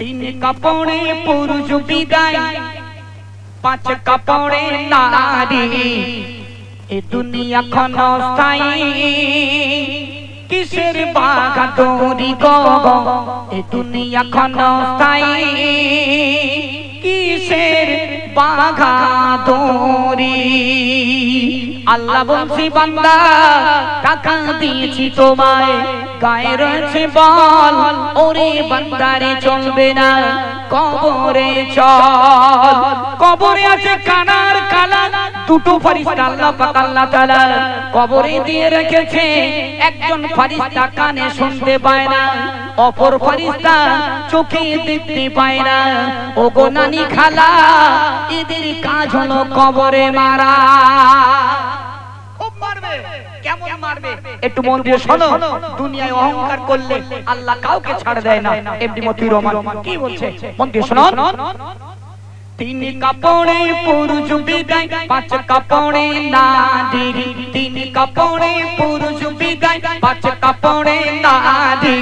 তিন কাপড়ে পুরুষ বিদায়, পাঁচ কাপড়ে নারী। এ দুনিয়া ক্ষণস্থায়ী, কিসের বাগাদরি গো এ দুনিয়া ক্ষণস্থায়ী, কিসের বাগাদরি আল্লাহ বলছি, বান্দা, টাকা দিয়েছি তোমায়। গায়ে রয়েছে বল ওরে বান্দারে চলবে না কবরে চল। কবরে আছে কানার কালা দুটো ফারিস্তা আল্লাহ পাক আল্লাহ তাআলা কবরে দিয়ে রেখেছে। একজন ফারিস্তা কানে শুনতে পায় না অপর ফারিস্তা চোখে দেখতে পায় না। ও গো নানি খালা এদের কাজ হলো কবরে মারা। মারবে একটু মন দিয়ে শোনো। দুনিয়ায় অহংকার করলে আল্লাহ কাউকে ছাড় দেয় না। এমনি মতি রহমান, কি বলছে? মন দিয়ে শোনো। তিন কাপড়ে পুরুষ বিদায়, পাঁচ কাপড়ে নারী। তিন কাপড়ে পুরুষ বিদায়, পাঁচ কাপড়ে নারী।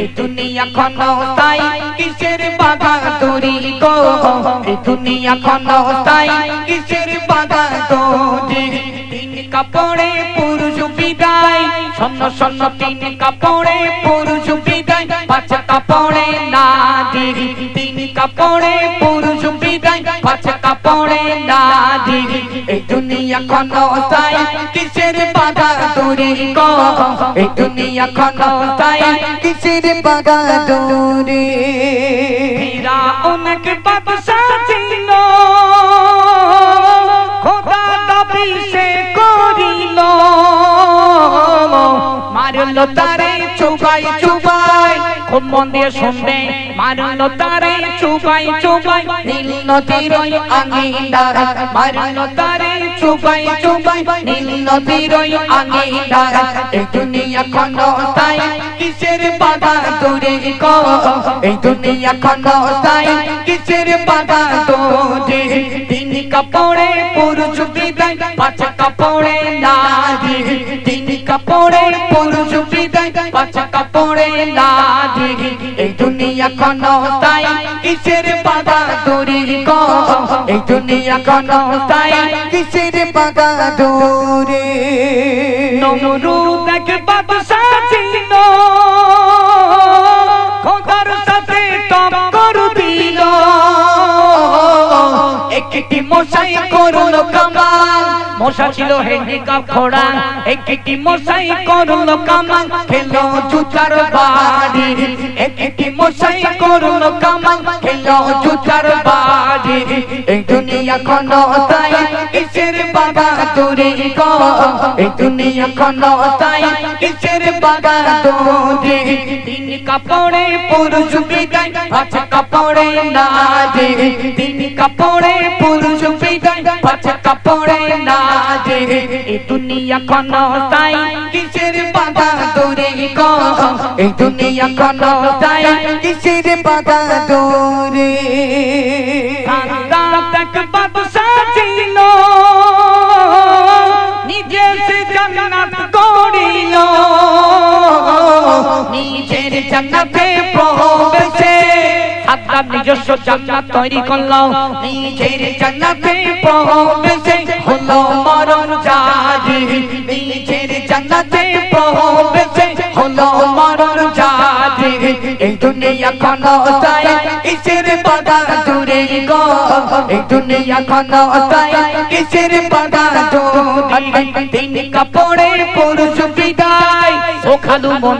এই দুনিয়া ক্ষণস্থাই কিসের বাধা দূরি গো? এই দুনিয়া ক্ষণস্থাই কিসের বাধা দূরি? তিন কাপড়ে বিদায়। শূন্য শূন্য তিন কাপড়ে, পুরুষ বিদায়। পাঁচ কাপড়ে কাপড়ে পুরুষ বিদায়। পাঁচ কাপড়ে এই দুনিয়া ক্ষণস্থায়। কিসের বাধা দূরি এই দুনিয়া ক্ষণস্থায়। কিসের বাগা দূরে? মারলো তারে চুপাই চুপাই। খুব মন দিয়ে শুনবে মারলো তারে চুপাই চুপাই। নীল নদীর ওই আঙিনা মারলো তারে চুপাই চুপাই। নীল নদীর ওই এ দুনিয়া খন্ড ক্ষণস্থায় কিসের বাধা দূরে গো এই দুনিয়া ক্ষণস্থায় কিসের বাধা দূরে তিন কাপড়ে পুরুষ বিদায়, পাঁচ কাপড়ে নারী। তিন কাপড়ে পুরুষ বিদায়, পাঁচ কাপড়ে নারী। এই দুনিয়া ক্ষণস্থায় কিসের বাধা দূরে গো এই দুনিয়া ক্ষণস্থায় কিসের বাগা দূরে নমরুদ এক বাদশা ছিল খোদার সাথে টক্কর দিল। একটি মশাই করল কামাল। মশা ছিল হ্যান্ডিক্যাপ ঘোড়া একটি মশাই করল কামাল। খেলো জুতার বাড়ি একটি মশাই করল কামাল। খেলো জুতার বাড়ি এই দুনিয়া কিসের গো, এই দুনিয়া ক্ষণতায় কিসের বাবা তোরে তিন কাপড়ে পুরুষ বিদায়, পাঁচ কাপড়ে নাজে। তিন কাপড়ে পুরুষ বিদায়, পাঁচ কাপড়ে নাজে। এই দুনিয়া ক্ষণতায় কিসের বাবা তোরে গো। এই দুনিয়া ক্ষণতায় কিসের বাগা দূরে। ছিল নিজে সে জান্নাত করিল। নিজের জান্নাতে প্রবেশে আল্লাহ নিজস্ব জান্নাত তৈরি করল। নিজের জান্নাতে প্রবেশে হলো মরণ জারি নিজের জান্নাতে প্রবেশে হলো মরণ এই দুনিয়া ক্ষণতায় কিসের বাধা দূরে গো এই দুনিয়া ক্ষণতায় কিসের বাধা দূরে তিন কাপড়ে পুরুষ বিদায় ও খালু মন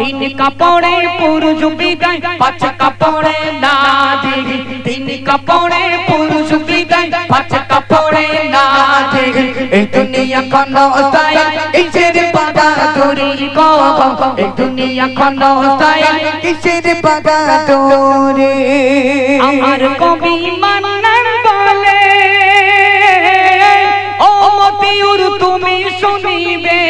তিন কাপড়ে পুরুষ বিদায় পাঁচ কাপড়ে নাজি তিন কাপড়ে পুরুষ বিদায় পাঁচ কাপড়ে নাজি এই দুনিয়া ক্ষণতায় কিসের গো এই দুনিয়া ক্ষণতায় কিসের বাগা দূরে আমার কবি মান্নান বলে ও মতিউর তুমি শুনিবে।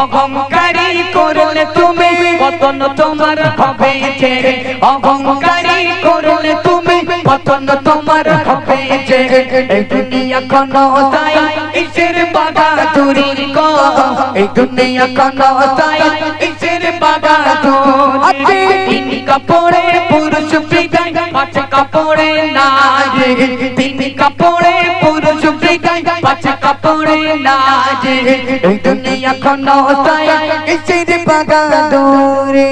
অহংকারী করলে তুমি পতন তোমার হবে যে অহংকারী করলে পতন তোমার হবে যে এই দুনিয়া কোন তাই ইসের বাধা দূরি গো এই দুনিয়া কোন তাই ইসের বাগা বাধা দূরি। কাপড়ে পুরুষ বিদায়, পাঁচ কাপড়ে নারী। তিন কাপড়ে পুরুষ বিদায়, পাঁচ কাপড়ে নারী। এই দুনিয়া খনো তাই কিসের বাগা দৌড়ে